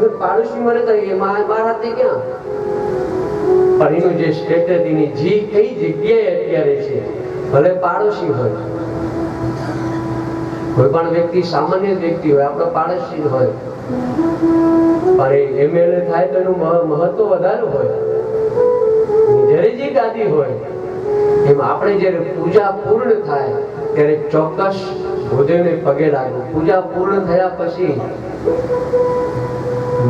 કઈ પણ વ્યક્તિ, સામાન્ય વ્યક્તિ હોય, આપણો પાડોશી હોય. પણ એમએલએ થાય તો એનું મહત્વ વધારે હોય. જ્યારે જે ગાદી હોય, એમ આપણે જ્યારે પૂજા પૂર્ણ થાય, ત્યારે ચોક્કસ ભૂદેવને પગે લાગવું. પૂજા પૂર્ણ થયા પછી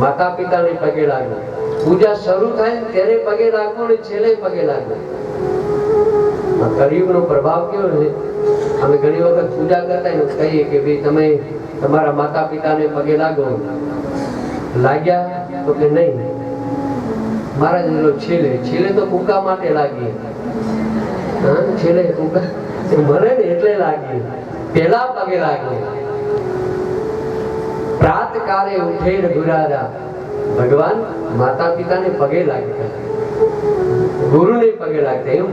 માતા પિતાને પગે લાગવું પૂજા શરૂ થાય ત્યારે પગે લાગવું અને છેલ્લે પગે લાગવું કળિયુગનો પ્રભાવ કેવો છે? અમે ઘણી વખત પૂજા કરતા કહીએ કે ભાઈ તમે તમારા માતા પિતાને પગે લાગો. લાગ્યા તો કે નહીં. મહારાજ બોલો છેલ્લે છેલ્લે તો કુકા માટે લાગીએ. હા, છેલ્લે કુકા મરે ને એટલે લાગીએ. પેલા પગે લાગીએ. પ્રાત કાલે ઉઠે રઘુરાજા ભગવાન માતા પિતાને પગે લાગતા. ગુરુને પગે લાગતા એમ.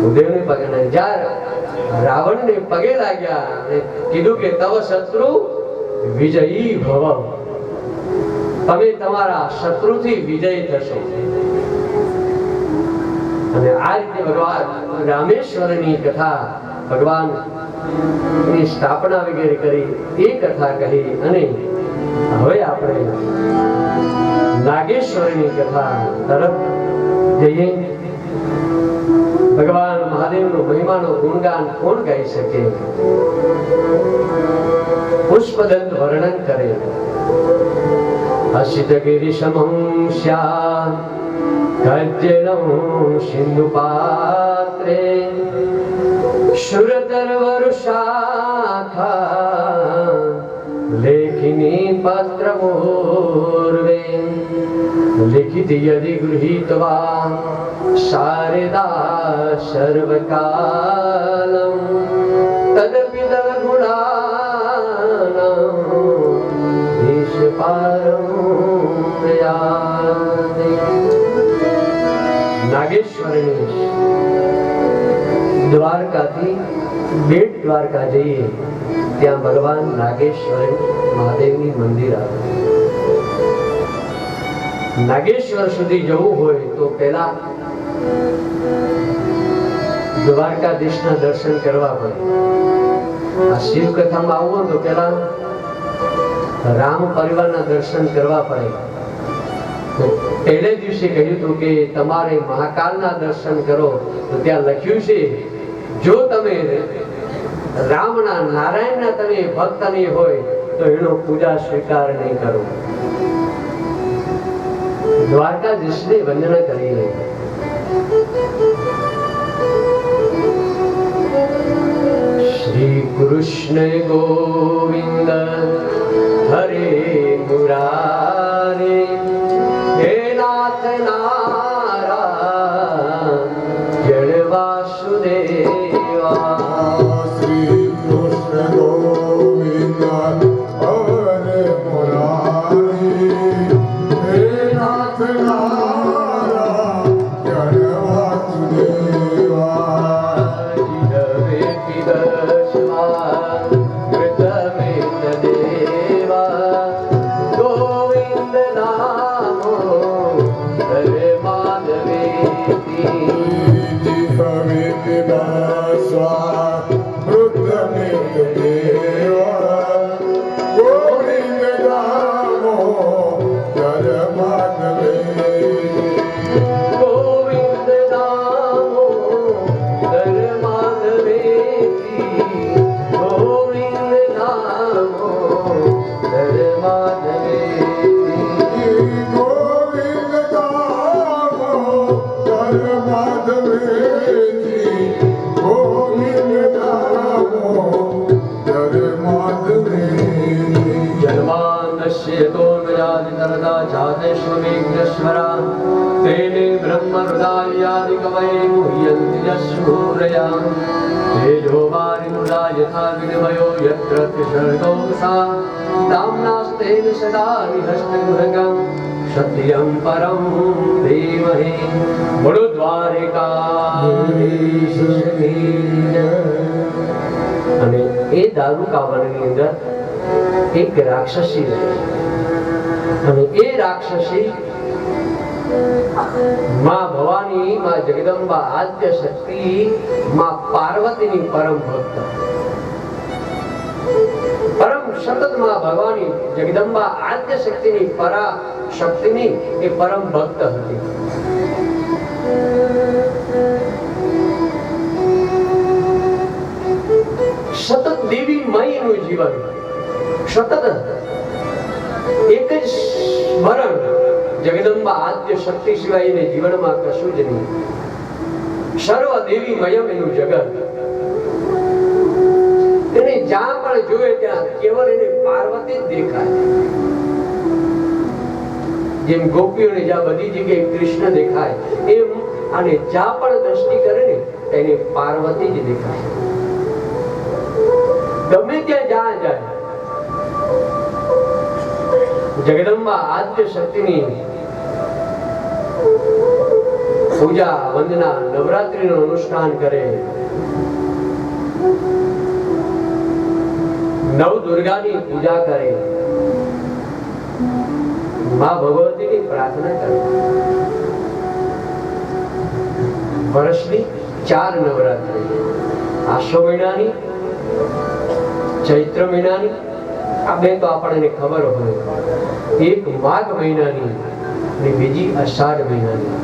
ભૂદેવને પગે લાગ્યા જ્યારે રાવણને પગે લાગ્યા અને કીધું કે તવ શત્રુ વિજયી ભવ તમે તમારા શત્રુથી વિજય થશો. અને આ રીતે ભગવાન રામેશ્વરની કથા ભગવાન ની સ્થાપના વગેરે કરી, એ કથા કહી અને હવે આપણે નાગેશ્વરની કથા તરફ જઈએ. ભગવાન મહાદેવનો મહિમાનો ગુણગાન કોણ ગાઈ શકે? પુષ્પદંત વર્ણન કરે. અસિતગિરિશમં શ્યામ ગજ્જનં સિંધુ પાત્રે श्रुरतर्व लेखिनी पात्रमूर्वे। लिखिति यदि गृहीत्वा शारदा सर्वकालम्। तदपि तव गुणानाम् गुणा દ્વારકાથી બેટ દ્વારકા જઈએ, ત્યાં ભગવાન નાગેશ્વર મહાદેવની મંદિર આવે. નાગેશ્વર સુધી જવું હોય તો પહેલા દ્વારકાધીશના દર્શન કરવા પડે. આ શિવ કથામાં હોય તો પેલા રામ પરિવારના દર્શન કરવા પડે. પહેલે દિવસે કહ્યું હતું કે તમારે મહાકાલના દર્શન કરો, તો ત્યાં લખ્યું છે જો તમે રામના નારાયણના તમે ભક્ત નહીં હોય, તો એનો પૂજા સ્વીકાર નહીં કરો. દ્વારકાધીશને વંદના કરી લે શ્રી કૃષ્ણ ગોવિંદ હરે મુરારે. માધવે ગોવિંદ मुह्यन्ति यशूरया तेजो वारिमृदा यथा विनिमयो यत्र त्रिशर्गो सा दाम्नास्तेन सदा निहस्तगृहगम् सत्यं परं धीमहि बोलो અને એ દારૂ કાવડની અંદર એક રાક્ષસી રહે અને એ રાક્ષસી માં ભવાની, માં જગદંબા આદ્ય શક્તિ, માં પાર્વતીની પરમ ભક્ત. પરમ સતતમાં ભગવાની જગદંબા આદ્ય શક્તિની પરા શક્તિની એ પરમ ભક્ત હતી. સતત દેવી મયનું જીવન, સતત એક જ સ્મરણ જગદંબા આદ્ય શક્તિ સિવાય એને જીવનમાં કશું જ નહીં. સર્વ દેવી મયમ એનું જગત. એને જ્યાં પણ જોયે ત્યાં કેવળ એને પાર્વતી જ દેખાય. જેમ ગોપીઓને જ્યાં બધી જગ્યાએ કૃષ્ણ દેખાય, એમ અને જ્યાં પણ દ્રષ્ટિ કરે ને, એને પાર્વતી જ દેખાય. ગમે ત્યાં જ્યાં જાય. જગદંબા આદ્ય શક્તિની પૂજા, વંદના, નવરાત્રીનું અનુષ્ઠાન કરે. નવ દુર્ગાની પૂજા કરે. મા ભગવતીની પ્રાર્થના કરે. વર્ષની ચાર નવરાત્રી. આસો મહિનાની, ચૈત્ર મહિનાની, આ બે તો આપણને ખબર હોય. એક માઘ મહિનાની અને બીજી અષાઢ મહિનાની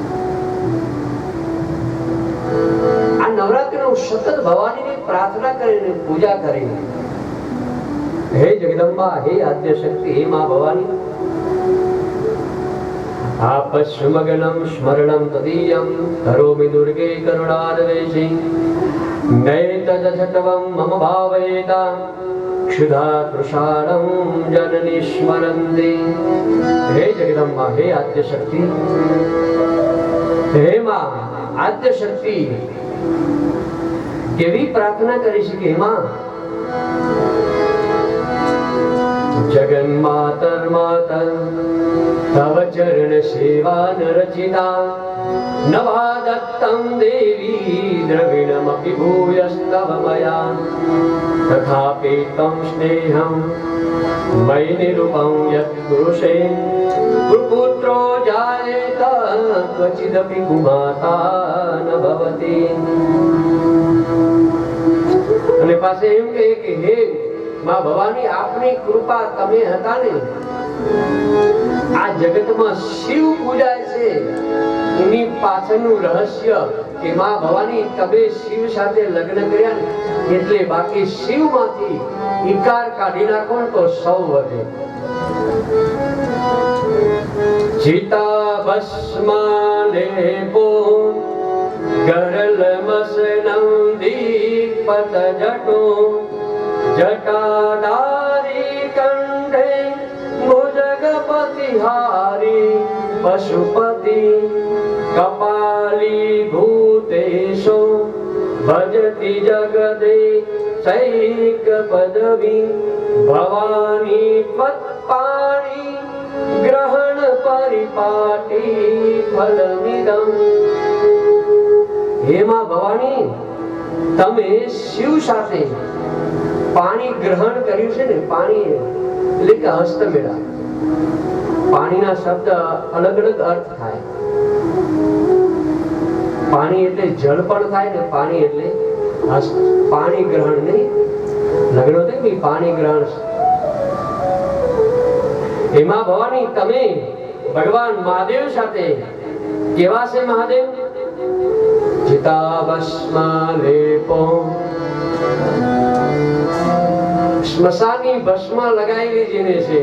આ નવરાત્રીનું સતત ભવાનીની પ્રાર્થના કરીને પૂજા કરીને. હે જગદંબા, હે આદ્ય શક્તિ હે મા ભવાની. આપશ્મગનમ સ્મરણમ તદીયમ. કરોમિ દુર્ગે કરુણારવેશી નૈતજઠવમ મમ ભાવયેતા જનની સ્મરંતિ। હે જગદંબા, હે આદ્ય શક્તિ હે માં આદ્ય શક્તિ કેવી પ્રાર્થના કરી શકે માં? જગન માતર માતર તવ ચરણ સેવા નરચિતા નવા દત્તમ દેવી દ્રવિણમપि ભૂયસ્તવ મયા તથાપि तं સ્નેહં મયि નિરૂપમ યत् પુરુષે પુત્રો જાયેત ક્વચિદપિ કુમાતા ન ભવતી અને પાસે એમ કહે કે, હે, માં ભવાની આપની કૃપા તમે હતા ને? જગતમાં શિવ પૂજાય છે. એની પાછળનું રહસ્ય કે માં ભવાની તમે શિવ સાથે લગ્ન કર્યા એટલે બાકી શિવમાંથી ઈકાર કાઢી નાખો તો સૌ વધે. ચિતા ભસ્માલેપો ગરલ મસનમ દીપત જટો જટાધારી કંઠે ભુજગપતિ હારી, પશુપતિ, કપાલી ભૂતેશો, ભજતી જગદે સૈક પદવી, ભવાની પત્પાણી, ગ્રહણ પરિપાટી ફલમિદમ. હે માં ભવાની, તમે શિવ સાથે પાણી ગ્રહણ કર્યું છે ને, પાણી એટલે કે હસ્તમેળા. પાણીના શબ્દ અલગ અલગ અર્થ થાય. પાણી એટલે જળ પણ થાય ને પાણી એટલે પાણી ગ્રહણ નહીં. લગ્ન થઈ પાણી ગ્રહણ એમાં ભવાની તમે ભગવાન મહાદેવ સાથે કેવા છે મહાદેવ? લેપો સ્મશાની ભસ્મ લગાવી જેને છે.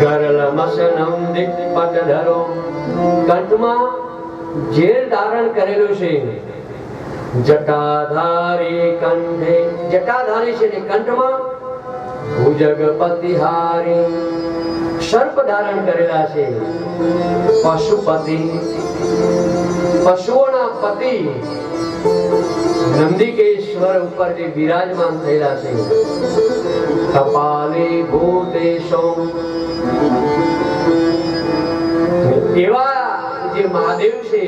ગરલ મસનમ દિક્પટ ધરો. કંઠમાં ઝેર ધારણ કરેલું છે જટાધારી કંઠે, જટાધારી છે ને કંઠમાં ભુજગપતિ હારી સર્પ ધારણ કરેલા છે. પશુપતિ, પશુઓના પતિ નંદિકેશ્વર ઉપર જે બિરાજમાન થયેલા છે, કપાલે ભૂતેશો. એવા જે મહાદેવ છે,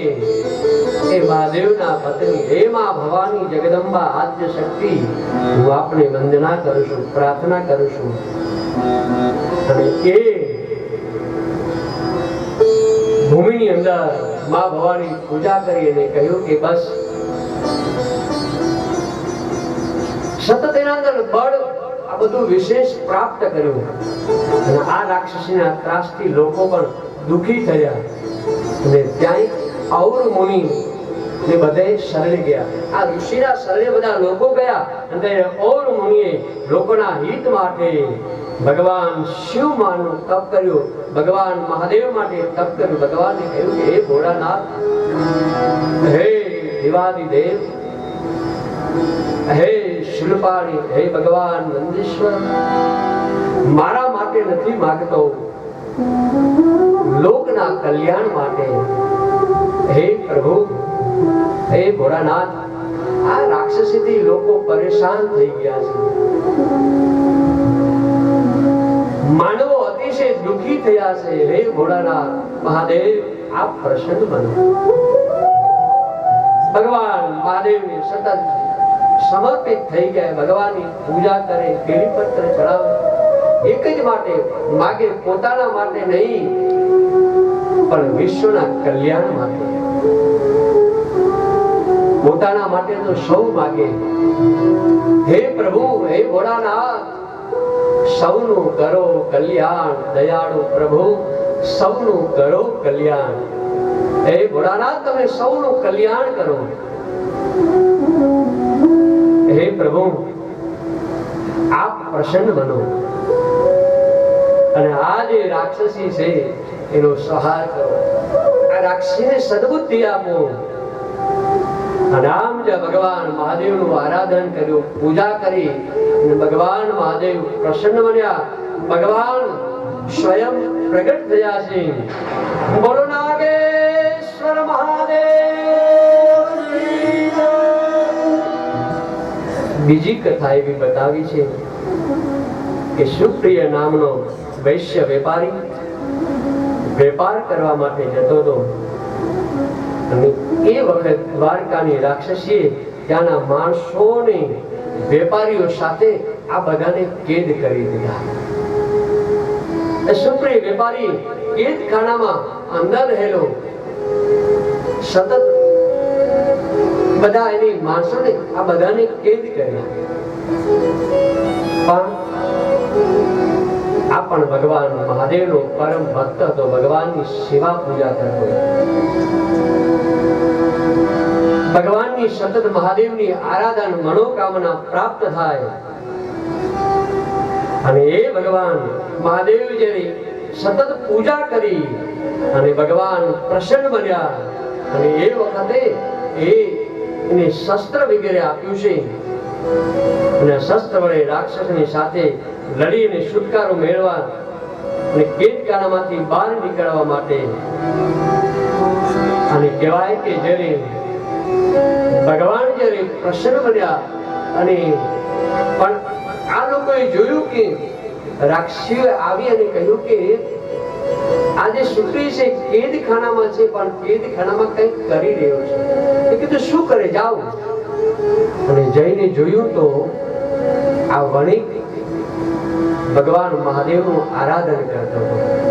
એ મહાદેવના પત્ની હે માં ભવાની જગદંબા આદ્ય શક્તિ, હું આપને વંદના કરું છું, પ્રાર્થના કરું છું. અને એ ભૂમિની અંદર મા ભવાની પૂજા કરી અને કહ્યું કે બસ બધું વિશેષ પ્રાપ્ત કર્યું. આ રાક્ષસીના ત્રાસથી લોકો પણ દુઃખી થયા. અને ત્યાં ઔર મુનિ ને બધે શરણે ગયા. આ ઋષિના શરણે બધા લોકો ગયા અને ઔર મુનિએ લોકોના હિત માટે ભગવાન શિવ માનું તપ કર્યું. ભગવાન મહાદેવ માટે તપ કર્યું. ભગવાને કહ્યું કે, હે ભોળાનાથ, હે દેવાદિદેવ, હે શિલ્પાણી હે ભગવાન નંદીશ્વર, મારા માટે નથી માગતો. લોકના કલ્યાણ માટે, હે પ્રભુ, હે ભોળાનાથ, આ રાક્ષસીથી લોકો પરેશાન થઈ ગયા છે. માનવો અતિશય દુઃખી થયા છે. હે ભોળાનાથ, મહાદેવ, આપ પ્રસન્ન બનો. ભગવાન મહાદેવને સતત સમર્પિત થઈ ગયા. ભગવાનની પૂજા કરે બેલીપત્ર ચડાવે. એક જ માટે માગે, પોતાના માટે નહીં, પણ વિશ્વના કલ્યાણ માટે. પોતાના માટે તો સૌ માગે. હે પ્રભુ, હે ભોળાનાથ, સૌનું કરો કલ્યાણ. દયાળુ પ્રભુ, સૌનું કરો કલ્યાણ. હે ભોળાનાથ, તમે સૌનું કલ્યાણ કરો. હે પ્રભુ, આપ પ્રસન્ન બનો. અને આ જે રાક્ષસી છે, એનો સહાર કરો. આ રાક્ષસીને સદબુદ્ધિ આપો. આમ જે ભગવાન મહાદેવનું આરાધન કર્યું, પૂજા કરી. અને ભગવાન મહાદેવ પ્રસન્ન બન્યા. ભગવાન સ્વયં પ્રગટ થયા છે. બોલો, નાગેશ્વર મહાદેવ! બીજી કથા એવી બતાવી છે કે સુપ્રિય નામનો વૈશ્ય વેપારી વેપાર કરવા માટે જતો હતો. એ વખત દ્વારકાની રાક્ષસીએ ત્યાંના માણસોને વેપારીઓ સાથે આ બધાને કેદ કરી દીધા. સુપ્રિય વેપારી કેદખાનામાં અંદર રહેલો સતત બધા એની માણસોને આ બધાને કેદ કર્યા પણ આ પણ ભગવાન મહાદેવનો પરમ ભક્ત હતો, ભગવાનની સેવા પૂજા કરતો. ભગવાનની સતત મહાદેવની આરાધના મનોકામના પ્રાપ્ત થાય. અને એ ભગવાન મહાદેવ જેની સતત પૂજા કરી અને ભગવાન પ્રસન્ન બન્યા. અને એ વખતે એ એને શસ્ત્ર વગેરે આપ્યું છે. અને શસ્ત્ર વડે રાક્ષસની સાથે લડીને છુટકારો મેળવા અને કેદખાનામાંથી બહાર નીકળવા માટે અને કહેવાય કે જ્યારે ભગવાન જ્યારે પ્રસન્ન બન્યા અને પણ આ લોકોએ જોયું કે રાક્ષસીઓ આવી અને કહ્યું કે આજે સુત્રી છે, કેદખાનામાં છે, પણ કેદખાનામાં કંઈક કરી રહ્યો છે. એ કીધું, શું કરે? જાઓ. અને જઈને જોયું તો આ વણિક ભગવાન મહાદેવનું આરાધન કરતો હતો.